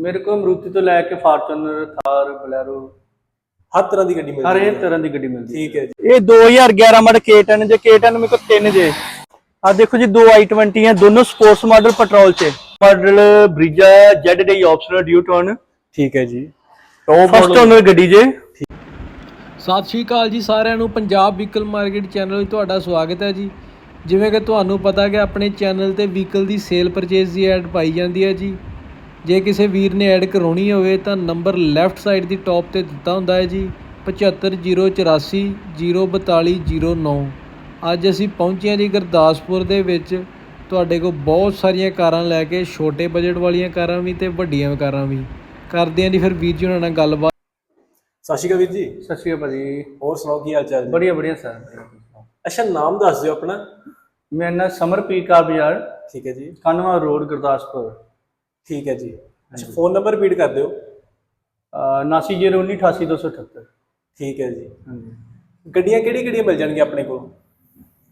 ਮੇਰੇ ਕੋਲ ਮਰੂਤੀ ਤੋਂ ਲੈ ਕੇ ਫਾਰਚੂਨਰ ਥਾਰ ਬਲੈਰੋ ਹਰ ਤਰ੍ਹਾਂ ਦੀ ਗੱਡੀ ਮਿਲ ਹਰ ਇੱਕ ਤਰ੍ਹਾਂ ਦੀ ਗੱਡੀ ਮਿਲਦੀ ਠੀਕ ਹੈ ਜੀ। ਇਹ 2011 ਮਾਡਲ K10 ਜੇ K10 ਮੇਰੇ ਕੋਲ ਤਿੰਨ ਜੇ। ਆ ਦੇਖੋ ਜੀ ਦੋ i20 ਹੈ ਦੋਨੋਂ ਸਪੋਰਟਸ ਮਾਡਲ ਪੈਟਰੋਲ ਚ। ਮਾਡਲ ਬ੍ਰਿਜਾ ZDI ਆਪਸ਼ਨਲ ਡਿਊ ਟਰਨ ਠੀਕ ਹੈ ਜੀ। ਟੌਪ ਫਸਟ ਓਨਰ ਗੱਡੀ ਜੇ। ਸਤਿ ਸ਼੍ਰੀ ਅਕਾਲ ਜੀ ਸਾਰਿਆਂ ਨੂੰ ਪੰਜਾਬ ਵਹੀਕਲ ਮਾਰਕੀਟ ਚੈਨਲ ਵਿੱਚ ਤੁਹਾਡਾ ਸਵਾਗਤ ਹੈ ਜੀ। ਜਿਵੇਂ ਕਿ ਤੁਹਾਨੂੰ ਪਤਾ ਕਿ ਆਪਣੇ ਚੈਨਲ ਤੇ ਵਹੀਕਲ ਦੀ ਸੇਲ ਪਰਚੇਸ ਦੀ ਐਡ ਪਾਈ ਜਾਂਦੀ ਹੈ ਜੀ। ਜੇ ਕਿਸੇ ਵੀਰ ਨੇ ਐਡ ਕਰਾਉਣੀ ਹੋਵੇ ਤਾਂ ਨੰਬਰ ਲੈਫਟ ਸਾਈਡ ਦੀ ਟੌਪ ਤੇ ਦਿੱਤਾ ਹੁੰਦਾ ਹੈ ਜੀ 75084 04209 ਅੱਜ ਅਸੀਂ ਪਹੁੰਚੇ ਹਾਂ ਜੀ ਗੁਰਦਾਸਪੁਰ ਦੇ ਵਿੱਚ। ਤੁਹਾਡੇ ਕੋਲ ਬਹੁਤ ਸਾਰੀਆਂ ਕਾਰਾਂ ਲੈ ਕੇ ਛੋਟੇ ਬਜਟ ਵਾਲੀਆਂ ਕਾਰਾਂ ਵੀ ਤੇ ਵੱਡੀਆਂ ਕਾਰਾਂ ਵੀ। ਕਰਦੇ ਹਾਂ ਜੀ ਫਿਰ ਵੀਰ ਜੀ ਉਹਨਾਂ ਨਾਲ ਗੱਲਬਾਤ। ਸਤਿ ਸ਼੍ਰੀ ਅਕਾਲ ਵੀਰ ਜੀ। ਸਤਿ ਸ਼੍ਰੀ ਅਕਾਲ ਭਾਜੀ। ਹੋਰ ਸੁਣਾਓ ਕੀ ਹਾਲ ਚਾਲ ਜੀ? ਬੜੀਆ ਬੜੀਆ ਸਰ। ਅੱਛਾ ਨਾਮ ਦੱਸ ਦਿਓ ਆਪਣਾ। ਮੇਰਾ ਨਾਮ ਸਮਰਪ੍ਰੀਤ ਕਾ ਬਾਜ਼ਾਰ। ਠੀਕ ਹੈ ਜੀ। ਕਾਨਵਾ ਰੋਡ ਗੁਰਦਾਸਪੁਰ। ਠੀਕ ਹੈ ਜੀ। ਅੱਛਾ ਫੋਨ ਨੰਬਰ ਰਿਪੀਟ ਕਰ ਦਿਓ। 8909188278 ਠੀਕ ਹੈ ਜੀ। ਹਾਂਜੀ। ਗੱਡੀਆਂ ਕਿਹੜੀ ਕਿਹੜੀਆਂ ਮਿਲ ਜਾਣਗੀਆਂ ਆਪਣੇ ਕੋਲ?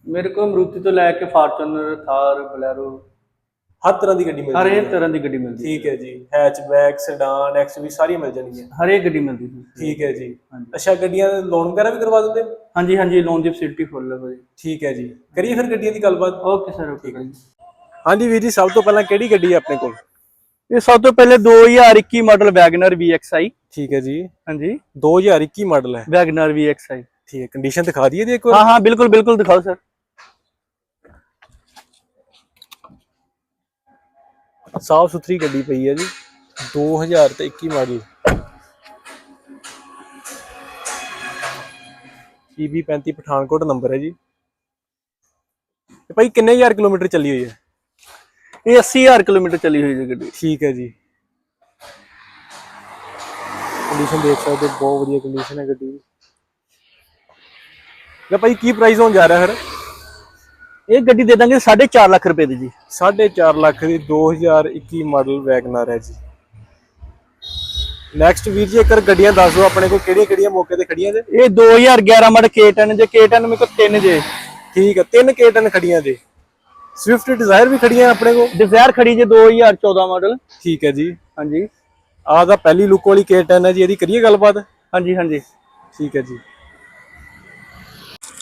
ਮੇਰੇ ਕੋਲ ਮਰੂਤੀ ਤੋਂ ਲੈ ਕੇ ਫਾਰਚੂਨਰ ਥਾਰ ਬਲੈਰੋ। ਹਰ ਤਰ੍ਹਾਂ ਦੀ ਗੱਡੀ ਮਿਲ ਹਰ ਇੱਕ ਤਰ੍ਹਾਂ ਦੀ ਗੱਡੀ ਮਿਲਦੀ ਠੀਕ ਹੈ ਜੀ। ਹੈਚਬੈਕ ਸੈਡਾਨ ਐਕਸਵੀ ਸਾਰੀਆਂ ਮਿਲ ਜਾਣਗੀਆਂ। ਹਰ ਇੱਕ ਗੱਡੀ ਮਿਲਦੀ ਠੀਕ ਹੈ ਜੀ। ਅੱਛਾ ਗੱਡੀਆਂ ਦਾ ਲੋਨ ਵਗੈਰਾ ਵੀ ਕਰਵਾ ਦਿੰਦੇ? ਹਾਂਜੀ ਹਾਂਜੀ ਲੋਨ ਦੀ ਫੈਸਿਲਿਟੀ ਫੁੱਲ ਹੈ ਭਾਜੀ। ਠੀਕ ਹੈ ਜੀ। ਕਰੀਏ ਫਿਰ ਗੱਡੀਆਂ ਦੀ ਗੱਲਬਾਤ? ਓਕੇ ਸਰ ਓਕੇ ਹਾਂਜੀ ਵੀਰ ਜੀ ਸਭ ਤੋਂ ਪਹਿਲਾਂ ਕਿਹੜੀ ਗੱਡੀ ਹੈ ਆਪਣੇ ਕੋਲ? ਇਹ ਸਭ ਤੋਂ ਪਹਿਲੇ 2021 ਮਾਡਲ ਵੈਗਨਰ VXI ਠੀਕ ਹੈ ਜੀ। ਹਾਂਜੀ। 2021 ਮਾਡਲ ਹੈ। ਵੈਗਨਰ VXI ਠੀਕ ਹੈ ਕੰਡੀਸ਼ਨ ਦਿਖਾ ਦਈਏ ਜੀ ਇੱਕ ਵਾਰ। ਹਾਂ ਹਾਂ ਬਿਲਕੁਲ ਬਿਲਕੁਲ ਦਿਖਾਓ ਸਰ ਸਾਫ਼ ਸੁਥਰੀ ਗੱਡੀ ਪਈ ਹੈ ਜੀ। 2021 ਮਾਡਲ PB 35 ਪਠਾਨਕੋਟ ਨੰਬਰ ਹੈ ਜੀ। ਤੇ ਭਾਈ ਕਿੰਨੇ ਹਜ਼ਾਰ ਕਿਲੋਮੀਟਰ ਚੱਲੀ ਹੋਈ ਹੈ? ਇਹ 80000 ਕਿਲੋਮੀਟਰ ਚੱਲੀ ਹੋਈ ਹੈ ਗੱਡੀ। ਠੀਕ ਹੈ ਜੀ। ਕੰਡੀਸ਼ਨ ਦੇਖ ਸਕਦੇ ਹੋ, ਬਹੁਤ ਵਧੀਆ ਕੰਡੀਸ਼ਨ ਹੈ ਗੱਡੀ ਦੀ। ਲੈ ਭਾਈ ਕੀ ਪ੍ਰਾਈਸ ਹੋਣ ਜਾ ਰਿਹਾ ਫਿਰ? ਇਹ ਗੱਡੀ ਦੇ ਦਾਂਗੇ 4.5 ਲੱਖ ਰੁਪਏ ਦੀ ਜੀ। 4.5 ਲੱਖ ਦੀ 2021 ਮਾਡਲ ਵੈਗਨਰ ਹੈ ਜੀ। ਨੈਕਸਟ ਵੀਰ ਜੀ ਇੱਕ ਗੱਡੀਆਂ ਦੱਸ ਦਿਓ ਆਪਣੇ ਕੋਲ ਕਿਹੜੀਆਂ ਕਿਹੜੀਆਂ ਮੌਕੇ ਤੇ ਖੜੀਆਂ ਜੇ? ਇਹ 2011 ਮਾਡਲ K10 ਜੇ K10 ਮੇਰੇ ਕੋਲ ਤਿੰਨ ਜੇ। ਠੀਕ ਹੈ ਤਿੰਨ ਕੇਟਨ ਖੜੀਆਂ ਜੇ। ਸਵਿਫਟ ਡਿਜ਼ਾਇਰ ਵੀ ਖੜੀਆਂ ਆਪਣੇ ਕੋਲ? ਡਿਜ਼ਾਇਰ ਖੜੀ ਜੇ 2014 ਮਾਡਲ ਠੀਕ ਹੈ ਜੀ। ਹਾਂਜੀ। ਆਹ ਦਾ ਪਹਿਲੀ ਲੁੱਕ ਵਾਲੀ ਕੇਟਨ ਹੈ ਜੀ ਇਹਦੀ ਕਰੀਏ ਗੱਲਬਾਤ? ਹਾਂਜੀ ਹਾਂਜੀ। ਠੀਕ ਹੈ ਜੀ।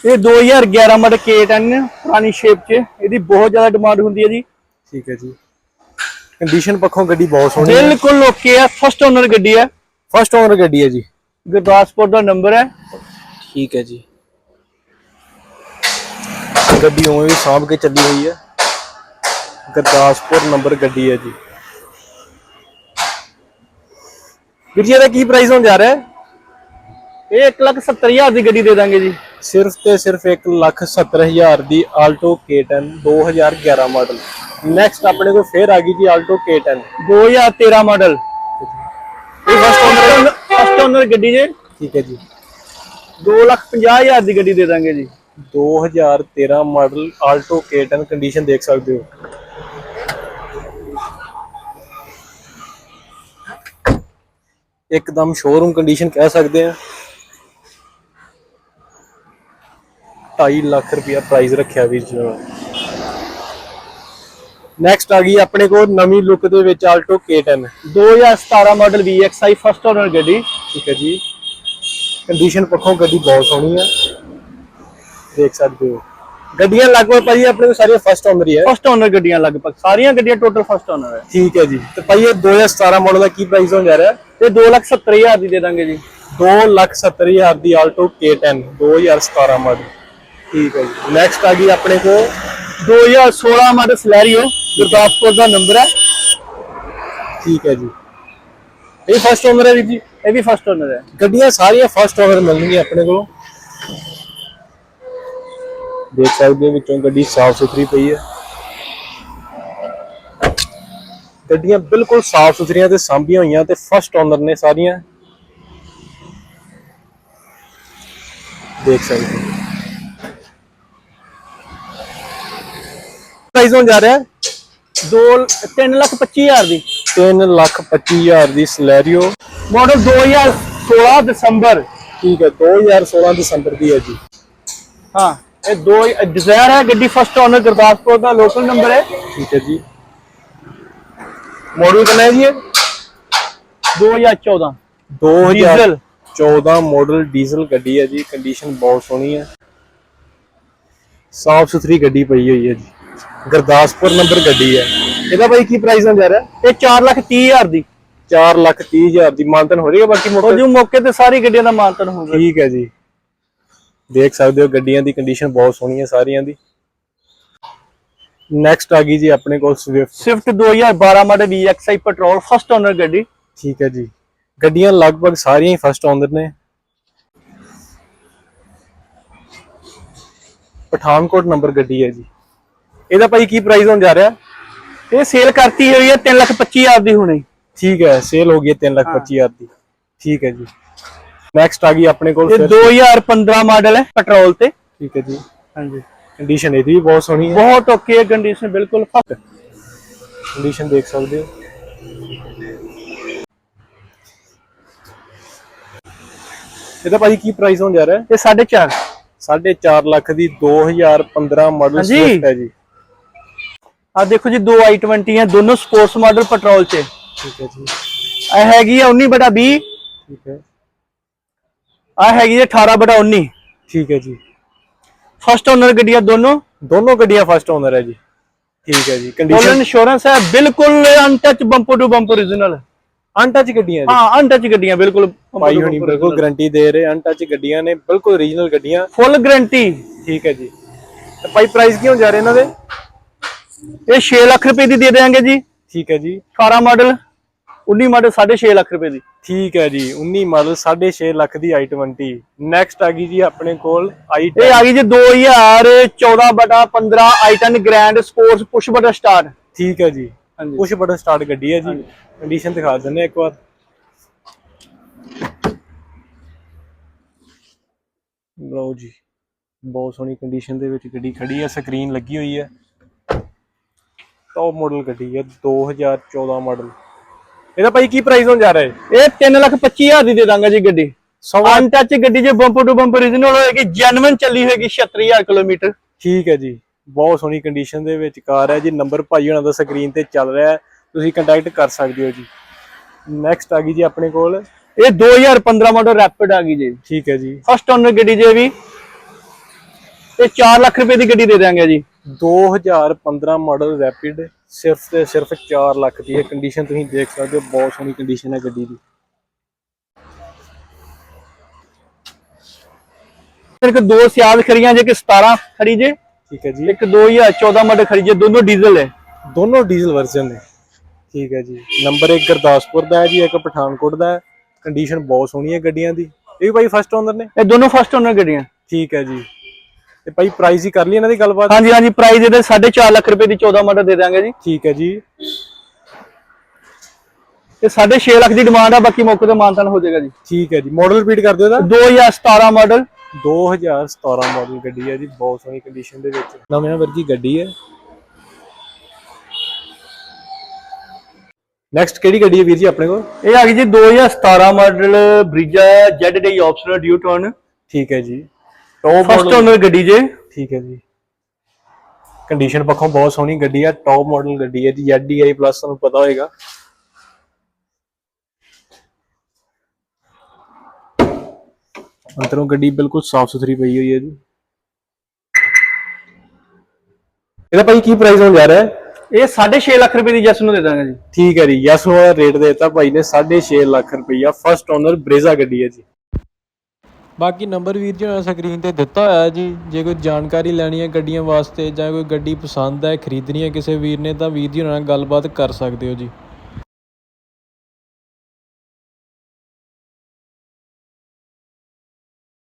ਇਹ 2011 ਮਾਡਲ K10 ਪੁਰਾਣੀ ਸ਼ੇਪ 'ਚ। ਇਹਦੀ ਬਹੁਤ ਜ਼ਿਆਦਾ ਡਿਮਾਂਡ ਹੁੰਦੀ ਹੈ ਜੀ। ਠੀਕ ਹੈ ਜੀ। ਕੰਡੀਸ਼ਨ ਪੱਖੋਂ ਗੱਡੀ ਬਹੁਤ ਸੋਹਣੀ ਹੈ। ਬਿਲਕੁਲ ਓਕੇ ਹੈ। ਫਸਟ ਓਨਰ ਗੱਡੀ ਹੈ। ਫਸਟ ਓਨਰ ਗੱਡੀ ਹੈ ਜੀ। ਗੁਰਦਾਸਪੁਰ ਦਾ ਨੰਬਰ ਹੈ। ਠੀਕ ਹੈ ਜੀ। ਗੱਡੀ ਉਵੇਂ ਵੀ ਸਾਂਭ ਕੇ ਚੱਲੀ ਹੋਈ ਹੈ। ਗੁਰਦਾਸਪੁਰ ਨੰਬਰ ਗੱਡੀ ਹੈ ਜੀ। ਵੀਰ ਜੀ ਇਹਦਾ ਕੀ ਪ੍ਰਾਈਸ ਹੋਣ ਜਾ ਰਿਹਾ ਹੈ? ਇਹ 170000 ਦੀ ਗੱਡੀ ਦੇ ਦਾਂਗੇ ਜੀ। ਸਿਰਫ ਤੇ ਸਿਰਫ 170000 ਦੀ ਆਲਟੋ K10 2011 ਮਾਡਲ ਨੈਕਸਟ ਆਪਣੇ ਕੋਲ ਫੇਰ ਆ ਗਈ ਜੀ ਆਲਟੋ K10 2013 ਮਾਡਲ ਇਹ ਫਸਟ ਓਨਰ ਫਸਟ ਓਨਰ ਗੱਡੀ ਜੇ। ਠੀਕ ਹੈ ਜੀ। 250000 ਦੀ ਗੱਡੀ ਦੇ ਦਾਂਗੇ ਜੀ। 2013 ਮਾਡਲ ਆਲਟੋ K10 ਕੰਡੀਸ਼ਨ ਦੇਖ ਸਕਦੇ ਹੋ। ਇੱਕਦਮ ਸ਼ੋਰੂਮ ਕੰਡੀਸ਼ਨ ਕਹਿ ਸਕਦੇ ਆ 2.5 ਲੱਖ ਰੁਪਇਆ ਪ੍ਰਾਈਸ ਰੱਖਿਆ ਵੀਰ ਜੀ ਨੈਕਸਟ ਆ ਗਈ ਆਪਣੇ ਕੋਲ ਨਵੀਂ ਲੁੱਕ ਦੇ ਵਿੱਚ Alto K10 2017 model VXI first owner ਗੱਡੀ। ਠੀਕ ਹੈ ਜੀ। ਕੰਡੀਸ਼ਨ ਪੱਖੋਂ ਗੱਡੀ ਬਹੁਤ ਸੋਹਣੀ ਹੈ। ਦੇਖ ਸਕਦੇ ਹੋ। ਗੱਡੀਆਂ ਲਗਭਗ ਭਾਜੀ ਆਪਣੇ ਕੋਲ ਸਾਰੀਆਂ ਫਸਟ ਓਨਰ ਹੀ ਹੈ। ਫਸਟ ਓਨਰ ਗੱਡੀਆਂ ਲਗਭਗ ਸਾਰੀਆਂ ਗੱਡੀਆਂ ਟੋਟਲ ਫਸਟ ਓਨਰ ਹੈ। ਠੀਕ ਹੈ ਜੀ। ਤੇ ਭਾਈ ਇਹ 2017 ਮਾਡਲ ਦਾ ਕੀ ਪ੍ਰਾਈਸ ਹੋਣ ਜਾ ਰਿਹਾ? ਇਹ 270000 ਦੀ ਦੇ ਦਾਂਗੇ ਜੀ। 270000 ਦੀ ਆਲਟੋ K10 2017 ਮਾਡਲ ਠੀਕ ਹੈ ਜੀ। ਨੈਕਸਟ ਆ ਗਈ ਆਪਣੇ ਕੋਲ। 2016 ਮਾਡਲ ਸਲੈਰੀਓ ਗੁਰਦਾਸਪੁਰ ਦਾ ਨੰਬਰ ਹੈ। ਠੀਕ ਹੈ ਜੀ। ਇਹ ਫਸਟ ਓਨਰ ਹੈ ਜੀ। ਇਹ ਵੀ ਫਸਟ ਓਨਰ ਹੈ। ਗੱਡੀਆਂ ਸਾਰੀਆਂ ਫਸਟ ਓਨਰ ਮਿਲਣਗੀਆਂ ਆਪਣੇ ਕੋਲੋਂ। ਦੇਖ ਸਕਦੇ ਹੋ ਵਿੱਚੋਂ ਗੱਡੀ ਸਾਫ਼ ਸੁਥਰੀ ਪਈ ਹੈ। ਗੱਡੀਆਂ ਬਿਲਕੁਲ ਸਾਫ਼ ਸੁਥਰੀਆਂ ਤੇ ਸਾਂਭੀਆਂ ਹੋਈਆਂ ਤੇ ਫਸਟ ਓਨਰ ਨੇ ਸਾਰੀਆਂ। ਦੇਖ ਸਕਦੇ ਹੋ। ਪ੍ਰਾਈਸ ਹੋਣ ਜਾ ਰਿਹਾ। ਹੈ 2 3 ਲੱਖ 25000 ਦੀ। 3 ਲੱਖ 25000 ਦੀ ਸਲੈਰੀਓ ਮਾਡਲ 2016 ਦਸੰਬਰ। ਠੀਕ ਹੈ 2016 ਦਸੰਬਰ ਦੀ ਹੈ ਜੀ। ਹਾਂ। ਇਹ ਦੋ ਡਿਜ਼ਾਇਰ ਹੈ ਗੱਡੀ ਫਸਟ ਓਨਰ ਗੁਰਦਾਸਪੁਰ ਦਾ ਲੋਕਲ ਨੰਬਰ ਹੈ। ਠੀਕ ਹੈ ਜੀ। ਮਾਡਲ ਕਿੰਨਾ ਹੈ ਜੀ ਇਹ? 2014 ਡੀਜ਼ਲ 2014 ਮਾਡਲ ਡੀਜ਼ਲ ਗੱਡੀ ਹੈ ਜੀ ਕੰਡੀਸ਼ਨ ਬਹੁਤ ਸੋਹਣੀ ਹੈ। ਸਾਫ਼ ਸੁਥਰੀ ਗੱਡੀ ਪਈ ਹੋਈ ਹੈ ਜੀ। ਗੁਰਦਾਸਪੁਰ ਨੰਬਰ ਗੱਡੀ ਹੈ। ਇਹਦਾ ਭਾਈ ਕੀ ਪ੍ਰਾਈਸ ਜਾ ਰਿਹਾ? ਇਹ 4 ਲੱਖ 30 ਹਜ਼ਾਰ ਦੀ। 4 ਲੱਖ 30 ਹਜ਼ਾਰ ਦੀ। ਮਾਨਤਨ ਹੋ ਰਹੀ ਹੈ ਬਾਕੀ ਉਹ ਮੋਟਰ ਜੋ ਮੌਕੇ ਤੇ ਸਾਰੀ ਗੱਡੀਆਂ ਦਾ ਮਾਨਤਨ ਹੋਊਗਾ ਠੀਕ ਹੈ ਜੀ। ਦੇਖ ਸਕਦੇ ਹੋ ਗੱਡੀਆਂ ਦੀ ਕੰਡੀਸ਼ਨ ਬਹੁਤ ਸੋਹਣੀ ਹੈ ਸਾਰੀਆਂ ਦੀ। ਨੈਕਸਟ ਆ ਗਈ ਜੀ ਆਪਣੇ ਕੋਲ Swift Swift 2012 model VXI petrol first owner ਗੱਡੀ। ਠੀਕ ਹੈ ਜੀ। ਗੱਡੀਆਂ ਲਗਭਗ ਸਾਰੀਆਂ ਹੀ ਫਸਟ ਓਨਰ ਨੇ। ਪਠਾਨਕੋਟ ਨੰਬਰ ਗੱਡੀ ਹੈ ਜੀ। ਇਹਦਾ ਭਾਈ ਕੀ ਪ੍ਰਾਈਸ ਹੋਣ ਜਾ ਰਿਹਾ? ਇਹ ਸੇਲ ਕਰਤੀ ਹੋਈ ਹੈ 3 ਲੱਖ 25 ਹਜ਼ਾਰ ਦੀ ਹੁਣੇ। ਠੀਕ ਹੈ ਸੇਲ ਹੋ ਗਈ 3 ਲੱਖ 25 ਹਜ਼ਾਰ ਦੀ। ਠੀਕ ਹੈ ਜੀ। ਨੈਕਸਟ ਆ ਗਈ ਆਪਣੇ ਕੋਲ ਇਹ ਫਿਰ। 2015 ਮਾਡਲ ਹੈ ਪੈਟਰੋਲ ਤੇ। ਠੀਕ ਹੈ ਜੀ ਹਾਂਜੀ। ਕੰਡੀਸ਼ਨ ਇਹਦੀ ਵੀ ਬਹੁਤ ਸੋਹਣੀ ਹੈ। ਬਹੁਤ ਓਕੇ ਕੰਡੀਸ਼ਨ ਬਿਲਕੁਲ ਫਸਟ ਕੰਡੀਸ਼ਨ ਦੇਖ ਸਕਦੇ ਹੋ। ਇਹਦਾ ਭਾਈ ਕੀ ਪ੍ਰਾਈਸ ਹੋਣ ਜਾ ਰਿਹਾ ਇਹ 4.5 4.5 ਲੱਖ ਦੀ 2015 ਮਾਡਲ। ਸਵਿਫਟ ਹੈ ਜੀ। ਆ ਦੇਖੋ ਜੀ ਦੋ i20 ਹੈ ਦੋਨੋਂ ਸਪੋਰਟਸ ਮਾਡਲ ਪੈਟਰੋਲ ਚ ਠੀਕ ਹੈ ਜੀ। ਇਹ ਹੈਗੀ ਹੈ 19 ਬਟਾ 20 ਠੀਕ ਹੈ। ਆ ਹੈਗੀ ਹੈ 18 ਬਟਾ 19 ਠੀਕ ਹੈ ਜੀ। ਫਸਟ ਓਨਰ ਗੱਡੀਆਂ ਦੋਨੋਂ? ਦੋਨੋਂ ਗੱਡੀਆਂ ਫਸਟ ਓਨਰ ਹੈ ਜੀ। ਠੀਕ ਹੈ ਜੀ ਫੁੱਲ ਕੰਡੀਸ਼ਨ ਇੰਸ਼ੋਰੈਂਸ ਹੈ ਬਿਲਕੁਲ untouch bumper to bumper origignal untouch ਗੱਡੀਆਂ ਜੀ। ਹਾਂ ਅਨਟੱਚ ਗੱਡੀਆਂ ਬਿਲਕੁਲ ਭਾਈ ਹੁਣੀ ਬਿਲਕੁਲ ਗਾਰੰਟੀ ਦੇ ਰਹੇ ਅਨਟੱਚ ਗੱਡੀਆਂ ਨੇ ਬਿਲਕੁਲ ਓਰੀਜਨਲ ਗੱਡੀਆਂ। ਫੁੱਲ ਗਾਰੰਟੀ ਠੀਕ ਹੈ ਜੀ। ਤੇ ਭਾਈ ਪ੍ਰਾਈਸ ਕੀ ਹੋਣ ਜਾ ਰਹੇ ਇਹਨਾਂ ਦੇ? ਇਹ 6 ਲੱਖ ਰੁਪਏ ਦੀ ਦੇ ਦੇਵਾਂਗੇ ਜੀ। ਠੀਕ ਹੈ ਜੀ। 18 ਮਾਡਲ 19 ਮਾਡਲ 6.5 ਲੱਖ ਰੁਪਏ ਦੀ। ਠੀਕ ਹੈ ਜੀ 19 ਮਾਡਲ 6.5 ਲੱਖ ਦੀ i20 ਨੈਕਸਟ ਆ ਗਈ ਜੀ ਆਪਣੇ ਕੋਲ i ਇਹ ਆ ਗਈ ਜੀ 2014 ਬਟਾ 15 i10 grand sports push button start ਠੀਕ ਹੈ ਜੀ ਕੁਛ ਬਟਨ ਸਟਾਰਟ ਗੱਡੀ ਹੈ ਜੀ। ਕੰਡੀਸ਼ਨ ਦਿਖਾ ਦਿੰਦੇ ਇੱਕ ਵਾਰ। ਲਓ ਜੀ ਬਹੁਤ ਸੋਹਣੀ ਕੰਡੀਸ਼ਨ ਦੇ ਵਿੱਚ ਗੱਡੀ ਖੜੀ ਹੈ ਸਕਰੀਨ ਲੱਗੀ ਹੋਈ ਹੈ। ਟੌਪ ਮਾਡਲ ਗੱਡੀ ਹੈ 2014 ਮਾਡਲ ਇਹਦਾ ਭਾਈ ਕੀ ਪ੍ਰਾਈਸ ਹੋਣ ਜਾ ਰਿਹਾ ਹੈ ਇਹ 3 ਲੱਖ 25 ਹਜ਼ਾਰ ਦੀ ਦੇ ਦਾਂਗਾ ਜੀ ਗੱਡੀ। ਸਵਾ ਅਨਟੱਚ ਗੱਡੀ ਜੇ ਬੰਪਰ ਟੂ ਬੰਪਰ origignal ਹੋਏਗੀ ਜੈਨੂਇਨ ਚੱਲੀ ਹੋਏਗੀ 76000 ਕਿਲੋਮੀਟਰ। ਠੀਕ ਹੈ ਜੀ। ਬਹੁਤ ਸੋਹਣੀ ਕੰਡੀਸ਼ਨ ਦੇ ਵਿੱਚ ਕਾਰ ਹੈ ਜੀ। ਨੰਬਰ ਭਾਈ ਹੋਣਾ ਦਾ ਸਕਰੀਨ ਤੇ ਚੱਲ ਰਿਹਾ ਹੈ। ਤੁਸੀਂ ਕੰਟੈਕਟ ਕਰ ਸਕਦੇ ਹੋ ਜੀ। ਨੈਕਸਟ ਆ ਗਈ ਜੀ ਆਪਣੇ ਕੋਲ। ਇਹ 2015 ਮਾਡਲ ਰੈਪਿਡ ਆ ਗਈ ਜੀ। ਠੀਕ ਹੈ ਜੀ। ਫਸਟ ਓਨਰ ਗੱਡੀ ਜੇ ਵੀ ਇਹ 4 ਲੱਖ ਰੁਪਏ ਦੀ ਗੱਡੀ ਦੇ ਦਾਂਗੇ ਜੀ। 2015 ਮਾਡਲ ਰੈਪਿਡ ਸਿਰਫ ਤੇ ਸਿਰਫ 4 ਲੱਖ ਦੀ ਹੈ ਕੰਡੀਸ਼ਨ ਤੁਸੀਂ ਦੇਖ ਸਕਦੇ ਹੋ ਬਹੁਤ ਸੋਹਣੀ ਕੰਡੀਸ਼ਨ ਹੈ ਗੱਡੀ ਦੀ। ਇੱਕ ਦੋ ਸਿਆਦ ਖੜੀਆਂ ਜੇ ਕਿ 17 ਖੜੀ ਜੇ ਠੀਕ ਹੈ ਜੀ। ਇੱਕ 2014 ਮਾਡਲ ਖੜੀ ਜੇ ਦੋਨੋਂ ਡੀਜ਼ਲ ਹੈ। ਦੋਨੋਂ ਡੀਜ਼ਲ ਵਰਜ਼ਨ ਨੇ। ਠੀਕ ਹੈ ਜੀ। ਨੰਬਰ 1 ਗੁਰਦਾਸਪੁਰ ਦਾ ਹੈ ਜੀ ਇੱਕ ਪਠਾਨਕੋਟ ਦਾ ਹੈ। ਕੰਡੀਸ਼ਨ ਬਹੁਤ ਸੋਹਣੀ ਹੈ ਗੱਡੀਆਂ ਦੀ। ਇਹ ਵੀ ਭਾਈ ਫਸਟ ਓਨਰ ਨੇ? ਇਹ ਦੋਨੋਂ ਫਸਟ ਓਨਰ ਗੱਡੀਆਂ। ਠੀਕ ਹੈ ਜੀ। ਤੇ ਭਾਈ ਪ੍ਰਾਈਸ ਹੀ ਕਰ ਲਈ ਇਹਨਾਂ ਦੀ ਗੱਲਬਾਤ? ਹਾਂਜੀ ਹਾਂਜੀ ਪ੍ਰਾਈਸ ਇਹਦੇ 4.5 ਲੱਖ ਰੁਪਏ ਦੀ 14 ਮਾਡਲ ਦੇ ਦਾਂਗੇ ਜੀ। ਠੀਕ ਹੈ ਜੀ। ਤੇ 6.5 ਲੱਖ ਦੀ ਡਿਮਾਂਡ ਆ ਬਾਕੀ ਮੌਕੇ ਤੇ ਮਾਨਤਾਨ ਹੋ ਜਾਏਗਾ ਜੀ। ਠੀਕ ਹੈ ਜੀ। ਮਾਡਲ ਰਿਪੀਟ ਕਰ ਦਿਓ ਦਾ 2017 ਮਾਡਲ 2017 ਮਾਡਲ ਗੱਡੀ ਹੈ ਜੀ ਬਹੁਤ ਸੋਹਣੀ ਕੰਡੀਸ਼ਨ ਦੇ ਵਿੱਚ। ਨਵੇਂ ਵਰਗੀ ਗੱਡੀ ਹੈ। ਨੈਕਸਟ ਕਿਹੜੀ ਗੱਡੀ ਹੈ ਵੀਰ ਜੀ ਆਪਣੇ ਕੋਲ? ਇਹ ਆ ਗਈ ਜੀ 2017 model Brezza Z D optional ਡਿਊ ਟਰਨ ਠੀਕ ਹੈ ਜੀ। ਟੌਪ ਫਸਟ ਓਨਰ ਗੱਡੀ ਜੇ। ਠੀਕ ਹੈ ਜੀ। ਕੰਡੀਸ਼ਨ ਪੱਖੋਂ ਬਹੁਤ ਸੋਹਣੀ ਗੱਡੀ ਹੈ ਟੌਪ ਮਾਡਲ ਗੱਡੀ ਹੈ ਜੀ ZDI ਪਲੱਸ ਤੁਹਾਨੂੰ ਪਤਾ ਹੋਏਗਾ। ਅੰਦਰੋਂ ਗੱਡੀ ਬਿਲਕੁਲ ਸਾਫ਼ ਸੁਥਰੀ ਪਈ ਹੋਈ ਹੈ ਜੀ। ਇਹਦਾ ਭਾਈ ਕੀ ਪ੍ਰਾਈਸ ਹੋਣ ਜਾ ਰਿਹਾ ਹੈ? ਇਹ 6.5 ਲੱਖ ਰੁਪਏ ਦੀ ਜਸ ਨੂੰ ਦੇ ਦਾਂਗੇ ਜੀ। ਠੀਕ ਹੈ ਜੀ ਯਸ ਨੂੰ ਰੇਟ ਦੇ ਦਿੱਤਾ ਭਾਈ ਨੇ 6.5 ਲੱਖ ਰੁਪਈਆ। ਫਸਟ ਓਨਰ ਬ੍ਰੇਜ਼ਾ ਗੱਡੀ ਹੈ ਜੀ। ਬਾਕੀ ਨੰਬਰ ਵੀਰ ਜੀ ਹੋਣਾ ਸਕਰੀਨ ਤੇ ਦਿੱਤਾ ਹੋਇਆ ਜੀ। ਜੇ ਕੋਈ ਜਾਣਕਾਰੀ ਲੈਣੀ ਹੈ ਗੱਡੀਆਂ ਵਾਸਤੇ ਜਾਂ ਕੋਈ ਗੱਡੀ ਪਸੰਦ ਹੈ, ਖਰੀਦਣੀ ਹੈ ਕਿਸੇ ਵੀਰ ਨੇ, ਤਾਂ ਵੀਰ ਜੀ ਹੋਣਾ ਨਾਲ ਗੱਲਬਾਤ ਕਰ ਸਕਦੇ ਹੋ ਜੀ।